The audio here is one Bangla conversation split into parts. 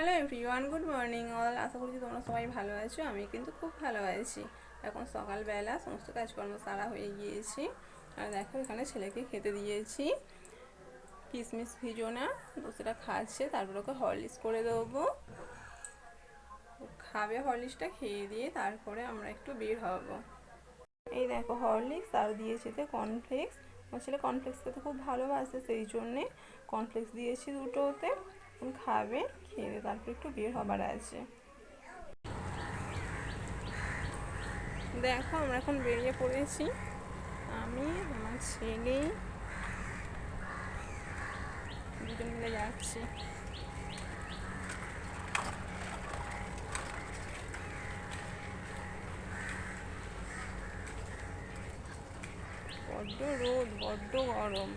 Hello everyone, good morning all. আশা করছি তোমরা সবাই ভালো আছো, আমি কিন্তু খুব ভালো আছি। এখন সকালবেলা, সমস্ত কাজকর্ম সারা হয়ে গিয়েছি। আর দেখো, এখানে ছেলেকে খেতে দিয়েছি। কিশমিশ ভিজো না তো সেটা খাচ্ছে, তারপর ওকে হরলিক্স করে দেবো। খাবে হরলিক্সটা, খেয়ে দিয়ে তারপরে আমরা একটু বের হব। এই দেখো, হরলিক্স আর দিয়েছি তো কর্নফ্লেক্স। আমার ছেলে কর্নফ্লেক্স খেতে খুব ভালোবাসে, সেই জন্যে কর্নফ্লেক্স দিয়েছি দুটোতে। খাবে। খেয়ে তারপর একটু বের হবার আছে। দেখো, আমরা এখন বেরিয়ে পড়েছি। আমি, আমার ছেলে, দুজন মিলে যাচ্ছি। বড্ড রোদ, বড্ড গরম।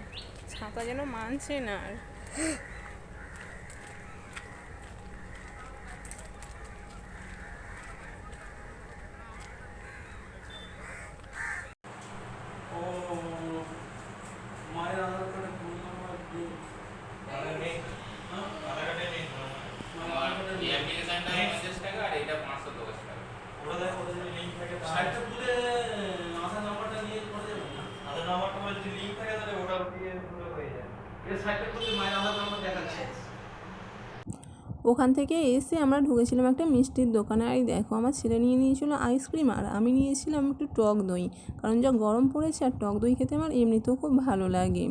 ছাতা যেন মানছে না আর ও মায়ের আধার কার্ডে ফোন নাম্বার দিয়ে আধার নেই হ্যাঁ? আধার কার্ডে নেই মায়ের আর আধার কার্ডে এই নেই। অ্যাপ্লিকেশনটা পঞ্চাশ টাকা আর এটা পাঁচশো দশ টাকা ওটা দেখ ওটা যদি লিঙ্ক থাকে সাইটটা খুলে আধার নাম্বারটা নিয়ে করা যাবে না আধার নাম্বারটা মধ্যে যদি লিঙ্ক থাকে তাহলে ওটা দিয়ে পুরো হয়ে যায় এটা সাইটটা খুলে মায়ের আধার নাম্বার দেখাচ্ছে ওখান থেকে এসে আমরা ঢুকেছিলাম একটা মিষ্টির দোকানে। আর দেখো, আমার ছেলে নিয়ে নিয়েছিল আইসক্রিম আর আমি নিয়েছিলাম একটু টক দই। কারণ যা গরম পড়েছে আর টক দই খেতে আমার এমনিতেও খুব ভালো লাগে।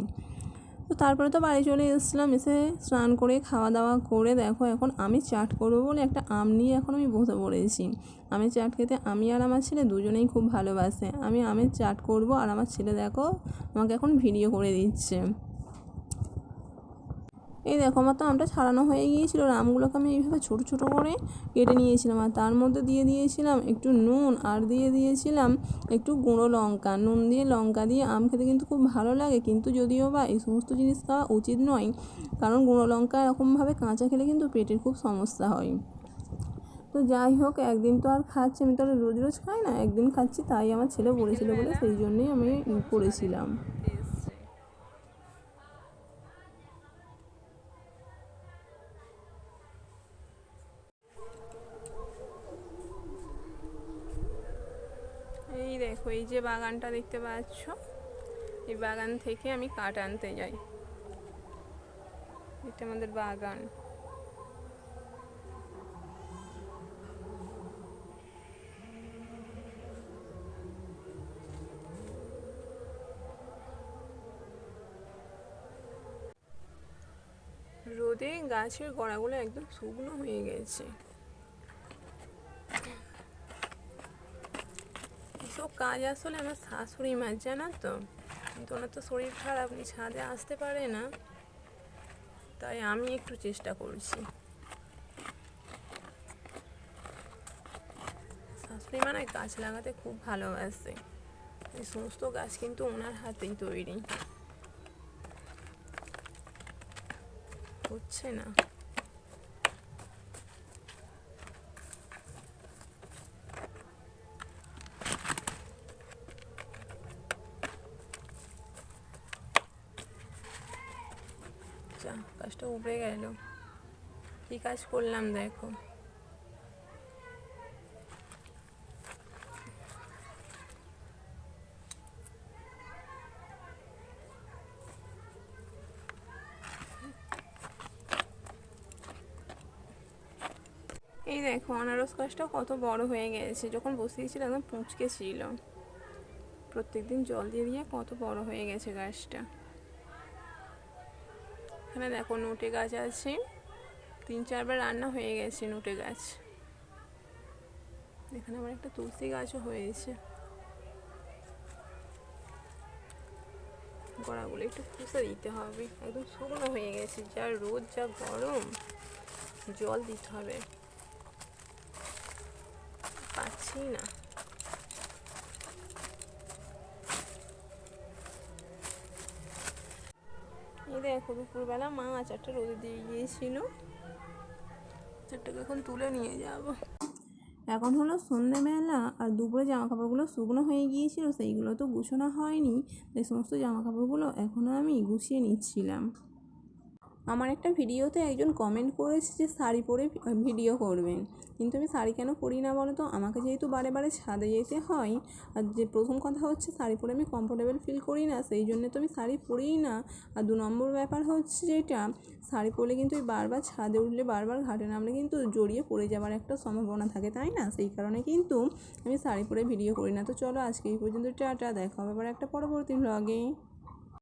তো তারপরে তো বাড়ি চলে এসেছিলাম, এসে স্নান করে খাওয়া দাওয়া করে দেখো এখন আমি চাট করব বলে একটা আম নিয়ে এখন আমি বসে পড়েছি। আমি চাট খেতে আমি আর আমার ছেলে দুজনেই খুব ভালোবাসে। আমি আমের চাট করব আর আমার ছেলে দেখো আমাকে এখন ভিডিও করে দিচ্ছে। এই দেখো আমার তো আমটা ছাড়ানো হয়ে গিয়েছিল আর আমগুলোকে আমি এইভাবে ছোটো ছোটো করে কেটে নিয়েছিলাম। আর তার মধ্যে দিয়ে দিয়েছিলাম একটু নুন আর দিয়ে দিয়েছিলাম একটু গুঁড়ো লঙ্কা। নুন দিয়ে লঙ্কা দিয়ে আম খেতে কিন্তু খুব ভালো লাগে। কিন্তু যদিও বা এই সমস্ত জিনিস খাওয়া উচিত নয়, কারণ গুঁড়ো লঙ্কা এরকমভাবে কাঁচা খেলে কিন্তু পেটের খুব সমস্যা হয়। তো যাই হোক, একদিন তো আর খাচ্ছি। আমি তো আর রোজ রোজ খাই না, একদিন খাচ্ছি, তাই আমার ছেলে বলেছিল বলে সেই জন্যই আমি করেছিলাম। এই যে বাগানটা দেখতে পাচ্ছ, এই বাগান থেকে আমি কাঠ আনতে যাই। এটা আমাদের বাগান। রোদে গাছের গোড়াগুলো একদম শুকনো হয়ে গেছে। কাজ আসলে আমার শাশুড়ি মার জানো তো? কিন্তু ওনার তো শরীর খারাপ ছাদে আসতে পারে না। তাই আমি একটু চেষ্টা করছি। শাশুড়ি মানে গাছ লাগাতে খুব ভালোবাসে। এই সমস্ত গাছ কিন্তু ওনার হাতেই তৈরি। হচ্ছে না। যা উবে গেল। কি কাজ করলাম দেখো। এই দেখো, আনারস গাছটা কত বড় হয়ে গেছে। যখন বসিয়েছিল একদম পুঁচকে ছিল। প্রত্যেকদিন জল দিয়ে দিয়ে কত বড় হয়ে গেছে গাছটা। এখানে দেখো নোটে গাছ আছে। তিন চারবার রান্না হয়ে গেছে নোটে গাছ। এখানে আমার একটা তুলসী গাছও হয়েছে। গোড়াগুলো একটু খুঁজে দিতে হবে। একদম শুকনো হয়ে গেছে। যা রোদ, যা গরম, জল দিতে হবে। পাচ্ছি না এই দেখো, দুপুরবেলা মা আচারটা রোদে দিয়ে গিয়েছিল। আচারটাকে এখন তুলে নিয়ে যাব। এখন হলো সন্ধ্যেবেলা আর দুপুরে জামা কাপড়গুলো শুকনো হয়ে গিয়েছিল, সেইগুলো তো গুছানো হয়নি। এই সমস্ত জামা কাপড়গুলো এখনও আমি গুছিয়ে নিচ্ছিলাম। আমার একটা ভিডিওতে একজন কমেন্ট করেছে যে, শাড়ি পরে ভিডিও করবেন। কিন্তু আমি শাড়ি কেন পরি না বলো তো? আমাকে যেহেতু বারে বারে ছাদে যেতে হয়, আর যে প্রথম কথা হচ্ছে শাড়ি পরে আমি কমফোর্টেবল ফিল করি না, সেই জন্য তো আমি শাড়ি পরিই না। আর দু নম্বর ব্যাপার হচ্ছে যেটা, শাড়ি পরলে কিন্তু ওই বারবার ছাদে উঠলে, বারবার ঘাটে নামলে কিন্তু জড়িয়ে পড়ে যাওয়ার একটা সম্ভাবনা থাকে, তাই না? সেই কারণে কিন্তু আমি শাড়ি পরে ভিডিও করি না। তো চলো আজকে এই পর্যন্ত, টাটা। দেখা হবে আবার একটা পরবর্তী ব্লগে